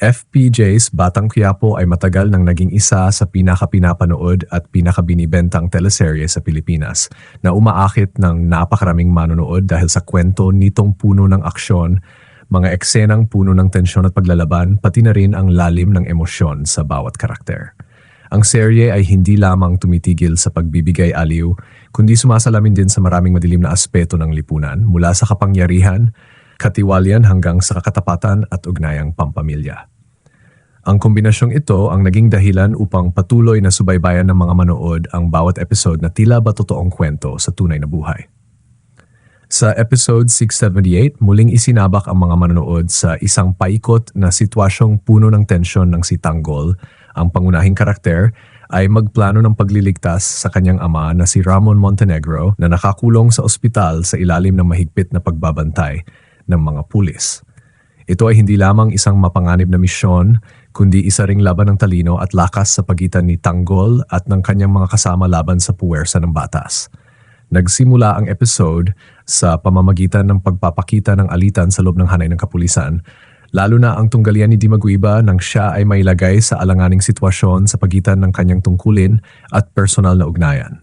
FPJ's Batang Quiapo ay matagal nang naging isa sa pinakapinapanood at pinakabinibentang teleserye sa Pilipinas na umaakit ng napakaraming manonood dahil sa kwento nitong puno ng aksyon, mga eksenang puno ng tensyon at paglalaban, pati na rin ang lalim ng emosyon sa bawat karakter. Ang serye ay hindi lamang tumitigil sa pagbibigay aliw, kundi sumasalamin din sa maraming madilim na aspeto ng lipunan mula sa kapangyarihan, katiwalian hanggang sa kakatapatan at ugnayang pampamilya. Ang kombinasyong ito ang naging dahilan upang patuloy na subaybayan ng mga manood ang bawat episode na tila ba totoong kwento sa tunay na buhay. Sa episode 678, muling isinabak ang mga manonood sa isang paikot na sitwasyong puno ng tensyon ng si Tanggol, ang pangunahing karakter, ay magplano ng pagliligtas sa kanyang ama na si Ramon Montenegro na nakakulong sa ospital sa ilalim ng mahigpit na pagbabantay ng mga pulis. Ito ay hindi lamang isang mapanganib na misyon, kundi isa ring laban ng talino at lakas sa pagitan ni Tanggol at ng kanyang mga kasama laban sa puwersa ng batas. Nagsimula ang episode sa pamamagitan ng pagpapakita ng alitan sa loob ng hanay ng kapulisan, lalo na ang tunggalian ni Dimaguiba nang siya ay mailagay sa alanganing sitwasyon sa pagitan ng kanyang tungkulin at personal na ugnayan.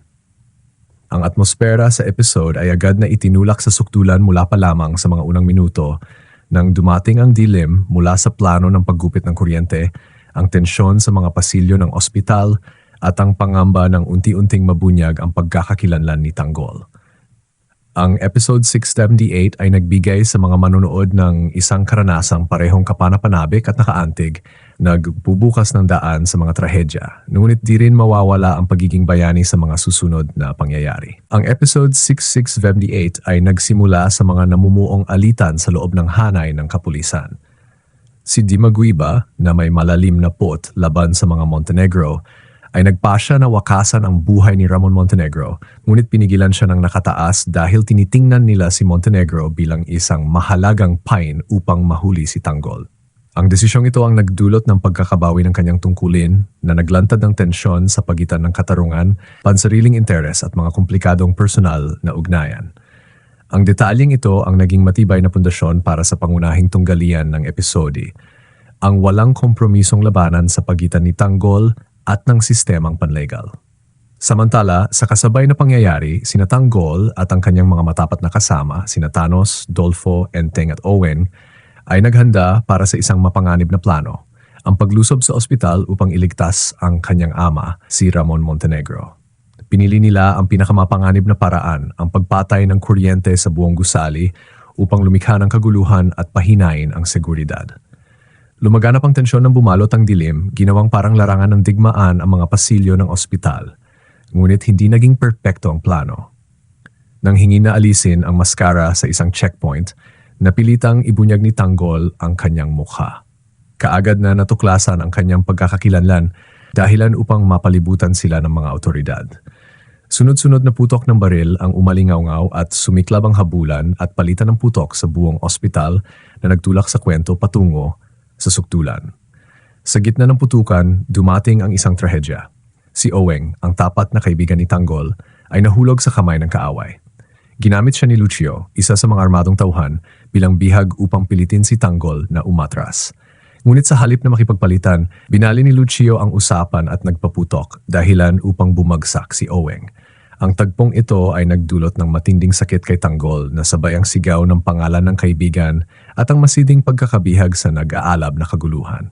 Ang atmosfera sa episode ay agad na itinulak sa sukdulan mula pa lamang sa mga unang minuto nang dumating ang dilim mula sa plano ng paggupit ng kuryente, ang tensyon sa mga pasilyo ng ospital at ang pangamba ng unti-unting mabunyag ang pagkakakilanlan ni Tanggol. Ang episode 678 ay nagbigay sa mga manonood ng isang karanasang parehong kapanapanabik at nakaantig, nagbubukas ng daan sa mga trahedya, ngunit di rin mawawala ang pagiging bayani sa mga susunod na pangyayari. Ang episode 6678 ay nagsimula sa mga namumuong alitan sa loob ng hanay ng kapulisan. Si Dimaguiba, na may malalim na pot laban sa mga Montenegro, ay nagpasya na wakasan ang buhay ni Ramon Montenegro, ngunit pinigilan siya ng nakataas dahil tinitingnan nila si Montenegro bilang isang mahalagang pain upang mahuli si Tanggol. Ang desisyong ito ang nagdulot ng pagkakabawi ng kanyang tungkulin na naglantad ng tensyon sa pagitan ng katarungan, pansariling interes at mga komplikadong personal na ugnayan. Ang detalyeng ito ang naging matibay na pundasyon para sa pangunahing tunggalian ng episode, ang walang kompromisong labanan sa pagitan ni Tanggol at ng sistemang panlegal. Samantala, sa kasabay na pangyayari, sina Tanggol at ang kanyang mga matapat na kasama, sina Thanos, Dolfo, Enteng at Owen, ay naghanda para sa isang mapanganib na plano, ang paglusob sa ospital upang iligtas ang kanyang ama, si Ramon Montenegro. Pinili nila ang pinakamapanganib na paraan, ang pagpatay ng kuryente sa buong gusali upang lumikha ng kaguluhan at pahinain ang seguridad. Lumaganap ang tensyon ng bumalot ang dilim, ginawang parang larangan ng digmaan ang mga pasilyo ng ospital. Ngunit hindi naging perpekto ang plano. Nang hingi na alisin ang maskara sa isang checkpoint, napilitang ibunyag ni Tanggol ang kanyang mukha. Kaagad na natuklasan ang kanyang pagkakakilanlan dahilan upang mapalibutan sila ng mga otoridad. Sunod-sunod na putok ng baril ang umalingaw at sumiklab ang habulan at palitan ng putok sa buong ospital na nagtulak sa kwento patungo sa sukdulan. Sa gitna ng putukan, dumating ang isang trahedya. Si Oweng, ang tapat na kaibigan ni Tanggol, ay nahulog sa kamay ng kaaway. Ginamit siya ni Lucio, isa sa mga armadong tauhan, bilang bihag upang pilitin si Tanggol na umatras. Ngunit sa halip na makipagpalitan, binali ni Lucio ang usapan at nagpaputok dahilan upang bumagsak si Oweng. Ang tagpong ito ay nagdulot ng matinding sakit kay Tanggol na sabay ang sigaw ng pangalan ng kaibigan at ang masiding pagkakabihag sa nag-aalab na kaguluhan.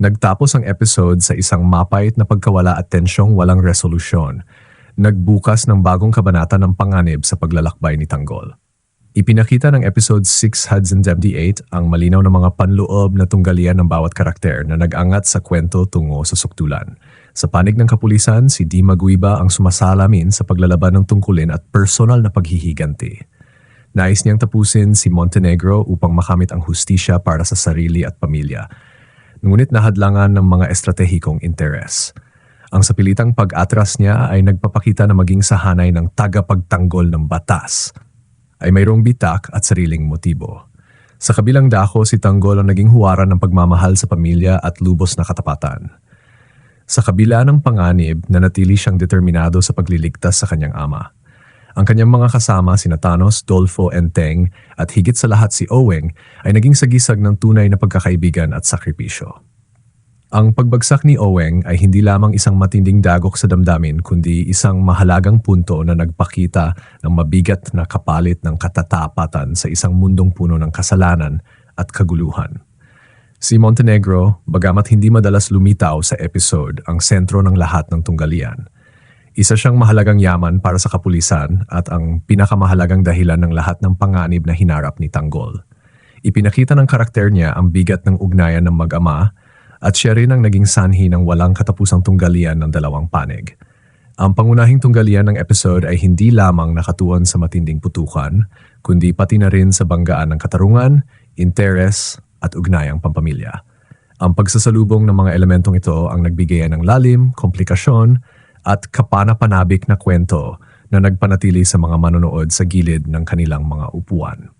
Nagtapos ang episode sa isang mapait na pagkawala at tensyong walang resolusyon. Nagbukas ng bagong kabanata ng panganib sa paglalakbay ni Tanggol. Ipinakita ng episode 678 ang malinaw na mga panloob na tunggalian ng bawat karakter na nag-angat sa kwento tungo sa suktulan. Sa panig ng kapulisan, si Di Maguiba ang sumasalamin sa paglalaban ng tungkulin at personal na paghihiganti. Nais niyang tapusin si Montenegro upang makamit ang hustisya para sa sarili at pamilya. Ngunit nahadlangan ng mga estratehikong interes. Ang sapilitang pag-atras niya ay nagpapakita na maging sahanay ng tagapagtanggol ng batas ay mayroong bitak at sariling motibo. Sa kabilang dako, si Tanggol ang naging huwaran ng pagmamahal sa pamilya at lubos na katapatan. Sa kabila ng panganib, nanatili siyang determinado sa pagliligtas sa kanyang ama. Ang kanyang mga kasama sina Thanos, Dolfo, and Teng at higit sa lahat si Oweng ay naging sagisag ng tunay na pagkakaibigan at sakripisyo. Ang pagbagsak ni Oweng ay hindi lamang isang matinding dagok sa damdamin kundi isang mahalagang punto na nagpakita ng mabigat na kapalit ng katatapatan sa isang mundong puno ng kasalanan at kaguluhan. Si Montenegro, bagamat hindi madalas lumitaw sa episode, ang sentro ng lahat ng tunggalian. Isa siyang mahalagang yaman para sa kapulisan at ang pinakamahalagang dahilan ng lahat ng panganib na hinarap ni Tanggol. Ipinakita ng karakter niya ang bigat ng ugnayan ng mag-ama at siya rin ang naging sanhi ng walang katapusang tunggalian ng dalawang panig. Ang pangunahing tunggalian ng episode ay hindi lamang nakatuon sa matinding putukan, kundi pati na rin sa banggaan ng katarungan, interes, at ugnayang pampamilya. Ang pagsasalubong ng mga elementong ito ang nagbigayan ng lalim, komplikasyon, at kapanapanabik na kwento na nagpanatili sa mga manonood sa gilid ng kanilang mga upuan.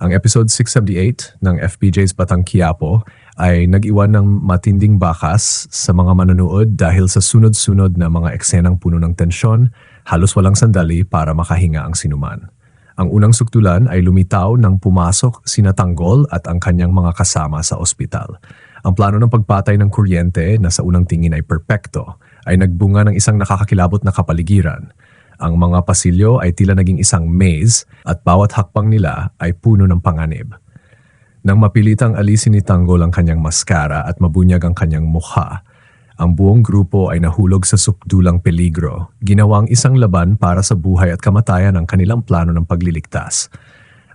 Ang episode 678 ng FPJ's Batang Quiapo ay nag-iwan ng matinding bakas sa mga manonood dahil sa sunod-sunod na mga eksenang puno ng tensyon, halos walang sandali para makahinga ang sinuman. Ang unang suktulan ay lumitaw nang pumasok sina Tanggol at ang kanyang mga kasama sa ospital. Ang plano ng pagpatay ng kuryente na sa unang tingin ay perpekto ay nagbunga ng isang nakakakilabot na kapaligiran. Ang mga pasilyo ay tila naging isang maze at bawat hakbang nila ay puno ng panganib. Nang mapilitang alisin ni Tanggol ang kanyang maskara at mabunyag ang kanyang mukha, ang buong grupo ay nahulog sa sukdulang peligro, ginawang isang laban para sa buhay at kamatayan ng kanilang plano ng pagliligtas.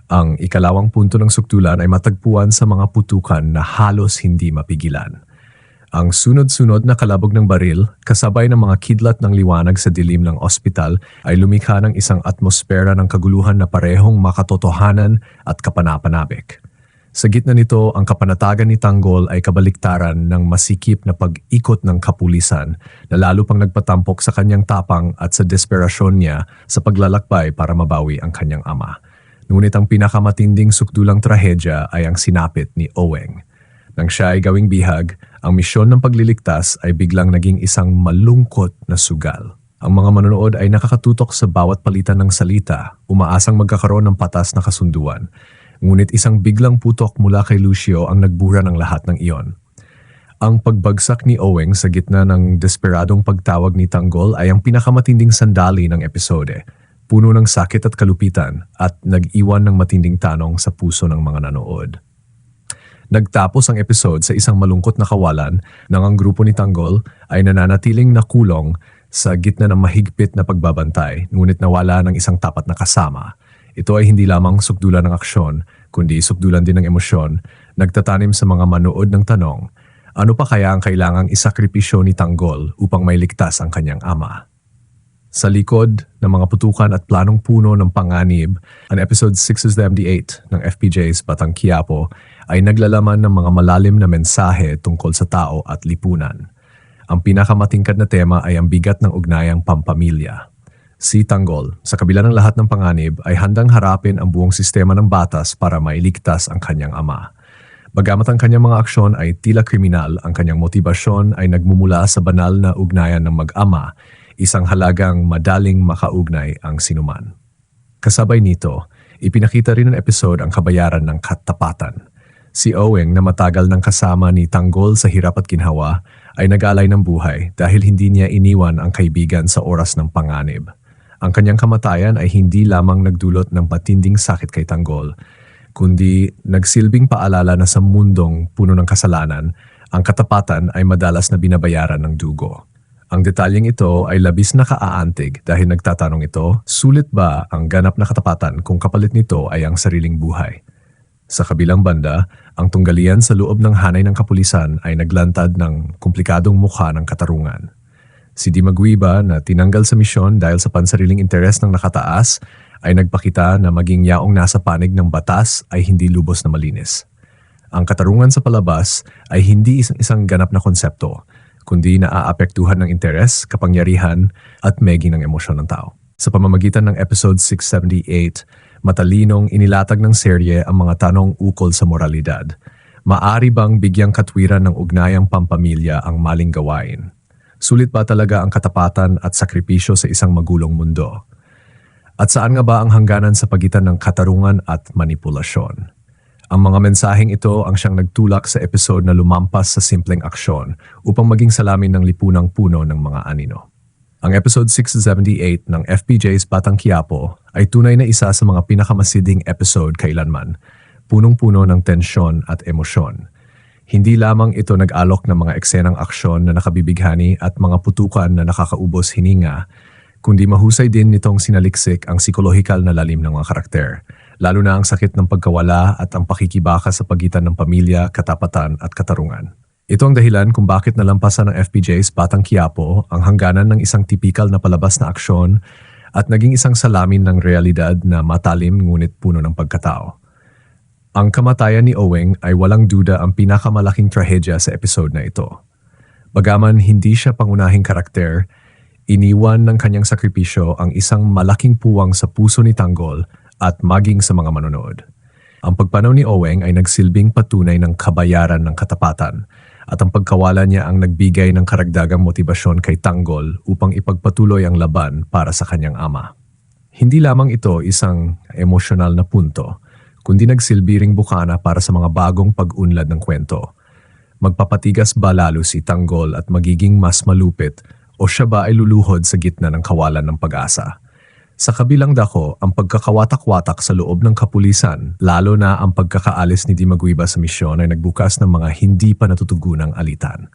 Ang ikalawang punto ng sukdulan ay matagpuan sa mga putukan na halos hindi mapigilan. Ang sunod-sunod na kalabog ng baril, kasabay ng mga kidlat ng liwanag sa dilim ng ospital, ay lumikha ng isang atmosfera ng kaguluhan na parehong makatotohanan at kapanapanabik. Sa gitna nito, ang kapanatagan ni Tanggol ay kabaliktaran ng masikip na pag-ikot ng kapulisan na lalo pang nagpatampok sa kanyang tapang at sa desperasyon niya sa paglalakbay para mabawi ang kanyang ama. Ngunit ang pinakamatinding sukdulang trahedya ay ang sinapit ni Oweng. Nang siya ay gawing bihag, ang misyon ng pagliligtas ay biglang naging isang malungkot na sugal. Ang mga manonood ay nakakatutok sa bawat palitan ng salita, umaasang magkakaroon ng patas na kasunduan. Ngunit isang biglang putok mula kay Lucio ang nagbura ng lahat ng iyon. Ang pagbagsak ni Oweng sa gitna ng desperadong pagtawag ni Tanggol ay ang pinakamatinding sandali ng episode, puno ng sakit at kalupitan at nag-iwan ng matinding tanong sa puso ng mga nanood. Nagtapos ang episode sa isang malungkot na kawalan nang ang grupo ni Tanggol ay nananatiling nakulong sa gitna ng mahigpit na pagbabantay ngunit nawala ng isang tapat na kasama. Ito ay hindi lamang sukdulan ng aksyon kundi sukdulan din ng emosyon, nagtatanim sa mga manood ng tanong, ano pa kaya ang kailangang isakripisyo ni Tanggol upang mailigtas ang kanyang ama? Sa likod ng mga putukan at planong puno ng panganib, ang episode 678 ng FPJ's Batang Quiapo ay naglalaman ng mga malalim na mensahe tungkol sa tao at lipunan. Ang pinakamatingkad na tema ay ang bigat ng ugnayang pampamilya. Si Tanggol, sa kabila ng lahat ng panganib, ay handang harapin ang buong sistema ng batas para mailigtas ang kanyang ama. Bagamat ang kanyang mga aksyon ay tila kriminal, ang kanyang motibasyon ay nagmumula sa banal na ugnayan ng mag-ama, isang halagang madaling makaugnay ang sinuman. Kasabay nito, ipinakita rin ng episode ang kabayaran ng katapatan. Si Oweng na matagal ng kasama ni Tanggol sa hirap at ginhawa ay nag-alay ng buhay dahil hindi niya iniwan ang kaibigan sa oras ng panganib. Ang kanyang kamatayan ay hindi lamang nagdulot ng patinding sakit kay Tanggol, kundi nagsilbing paalala na sa mundong puno ng kasalanan, ang katapatan ay madalas na binabayaran ng dugo. Ang detalyeng ito ay labis na kaaantig dahil nagtatanong ito, sulit ba ang ganap na katapatan kung kapalit nito ay ang sariling buhay? Sa kabilang banda, ang tunggalian sa loob ng hanay ng kapulisan ay naglantad ng komplikadong mukha ng katarungan. Si Di Maguiba na tinanggal sa misyon dahil sa pansariling interes ng nakataas ay nagpakita na maging yaong nasa panig ng batas ay hindi lubos na malinis. Ang katarungan sa palabas ay hindi isang, isang ganap na konsepto, kundi naaapektuhan ng interes, kapangyarihan at megi ng emosyon ng tao. Sa pamamagitan ng episode 678, Matalinong inilatag ng serye ang mga tanong ukol sa moralidad. Maari bang bigyang katwiran ng ugnayang pampamilya ang maling gawain? Sulit ba talaga ang katapatan at sakripisyo sa isang magulong mundo? At saan nga ba ang hangganan sa pagitan ng katarungan at manipulasyon? Ang mga mensaheng ito ang siyang nagtulak sa episode na lumampas sa simpleng aksyon upang maging salamin ng lipunang puno ng mga anino. Ang episode 678 ng FPJ's Batang Quiapo ay tunay na isa sa mga pinakamasiding episode kailanman, punong-puno ng tensyon at emosyon. Hindi lamang ito nag-alok ng mga eksenang aksyon na nakabibighani at mga putukan na nakakaubos hininga, kundi mahusay din nitong sinaliksik ang psikolohikal na lalim ng mga karakter, lalo na ang sakit ng pagkawala at ang pakikibaka sa pagitan ng pamilya, katapatan at katarungan. Ito ang dahilan kung bakit nalampasan ng FPJ's Batang Quiapo ang hangganan ng isang tipikal na palabas na aksyon at naging isang salamin ng realidad na matalim ngunit puno ng pagkatao. Ang kamatayan ni Oweng ay walang duda ang pinakamalaking trahedya sa episode na ito. Bagaman hindi siya pangunahing karakter, iniwan ng kanyang sakripisyo ang isang malaking puwang sa puso ni Tanggol at maging sa mga manonood. Ang pagpanaw ni Oweng ay nagsilbing patunay ng kabayaran ng katapatan at ang pagkawala niya ang nagbigay ng karagdagang motibasyon kay Tanggol upang ipagpatuloy ang laban para sa kanyang ama. Hindi lamang ito isang emosyonal na punto, kundi nagsilbi ring bukana para sa mga bagong pag-unlad ng kwento. Magpapatigas ba lalo si Tanggol at magiging mas malupit o siya ba ay luluhod sa gitna ng kawalan ng pag-asa? Sa kabilang dako, ang pagkakawatak-watak sa loob ng kapulisan, lalo na ang pagkakaalis ni Dimaguiba sa misyon ay nagbukas ng mga hindi pa natutugunang alitan.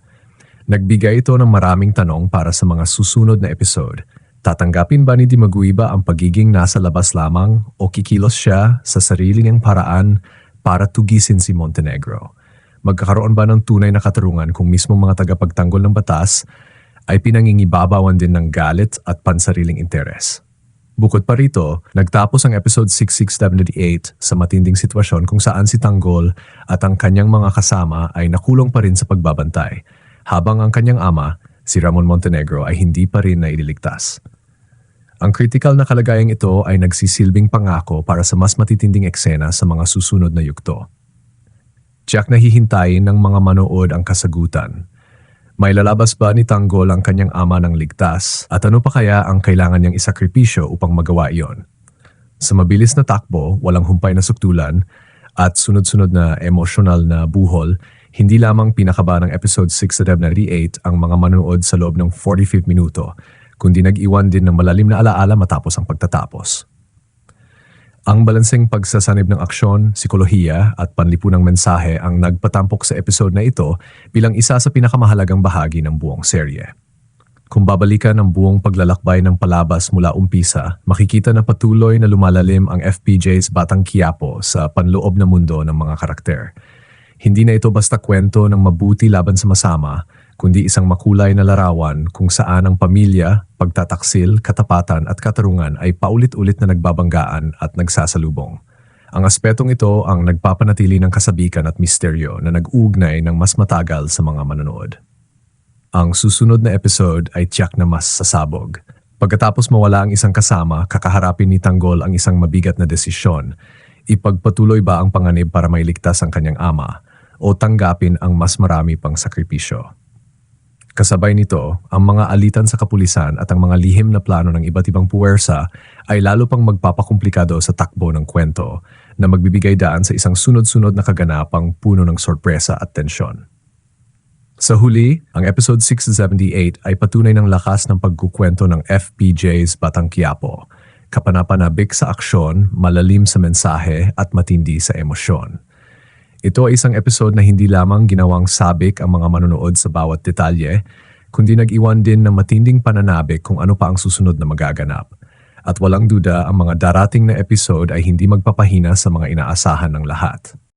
Nagbigay ito ng maraming tanong para sa mga susunod na episode. Tatanggapin ba ni Dimaguiba ang pagiging nasa labas lamang o kikilos siya sa sarili niyang paraan para tugisin si Montenegro? Magkakaroon ba ng tunay na katarungan kung mismo mga tagapagtanggol ng batas ay pinangingibabawan din ng galit at pansariling interes? Bukod pa rito, nagtapos ang episode 6678 sa matinding sitwasyon kung saan si Tanggol at ang kanyang mga kasama ay nakulong pa rin sa pagbabantay, habang ang kanyang ama, si Ramon Montenegro ay hindi pa rin naililigtas. Ang critical na kalagayang ito ay nagsisilbing pangako para sa mas matitinding eksena sa mga susunod na yugto. Jack nahihintayin ng mga manood ang kasagutan may lalabas ba ni Tanggol ang kanyang ama ng ligtas at ano pa kaya ang kailangan niyang isakripisyo upang magawa iyon? Sa mabilis na takbo, walang humpay na suktulan at sunod-sunod na emosyonal na buhol, hindi lamang pinakaba ng episode 678 ang mga manonood sa loob ng 45 minuto, kundi nag-iwan din ng malalim na alaala matapos ang pagtatapos. Ang balanseng pagsasanib ng aksyon, sikolohiya at panlipunang mensahe ang nagpatampok sa episode na ito bilang isa sa pinakamahalagang bahagi ng buong serye. Kung babalikan ang buong paglalakbay ng palabas mula umpisa, makikita na patuloy na lumalalim ang FPJ's Batang Quiapo sa panloob na mundo ng mga karakter. Hindi na ito basta kwento ng mabuti laban sa masama, kundi isang makulay na larawan kung saan ang pamilya, pagtataksil, katapatan at katarungan ay paulit-ulit na nagbabanggaan at nagsasalubong. Ang aspetong ito ang nagpapanatili ng kasabikan at misteryo na nag-uugnay ng mas matagal sa mga manonood. Ang susunod na episode ay tiyak na mas sasabog. Pagkatapos mawala ang isang kasama, kakaharapin ni Tanggol ang isang mabigat na desisyon. Ipagpatuloy ba ang panganib para mailigtas ang kanyang ama o tanggapin ang mas marami pang sakripisyo? Kasabay nito, ang mga alitan sa kapulisan at ang mga lihim na plano ng iba't ibang puwersa ay lalo pang magpapakomplikado sa takbo ng kwento na magbibigay daan sa isang sunod-sunod na kaganapang puno ng sorpresa at tensyon. Sa huli, ang episode 678 ay patunay ng lakas ng pagkukwento ng FPJ's Batang Quiapo, kapanapanabik sa aksyon, malalim sa mensahe at matindi sa emosyon. Ito ay isang episode na hindi lamang ginawang sabik ang mga manonood sa bawat detalye, kundi nag-iwan din ng matinding pananabik kung ano pa ang susunod na magaganap. At walang duda ang mga darating na episode ay hindi magpapahina sa mga inaasahan ng lahat.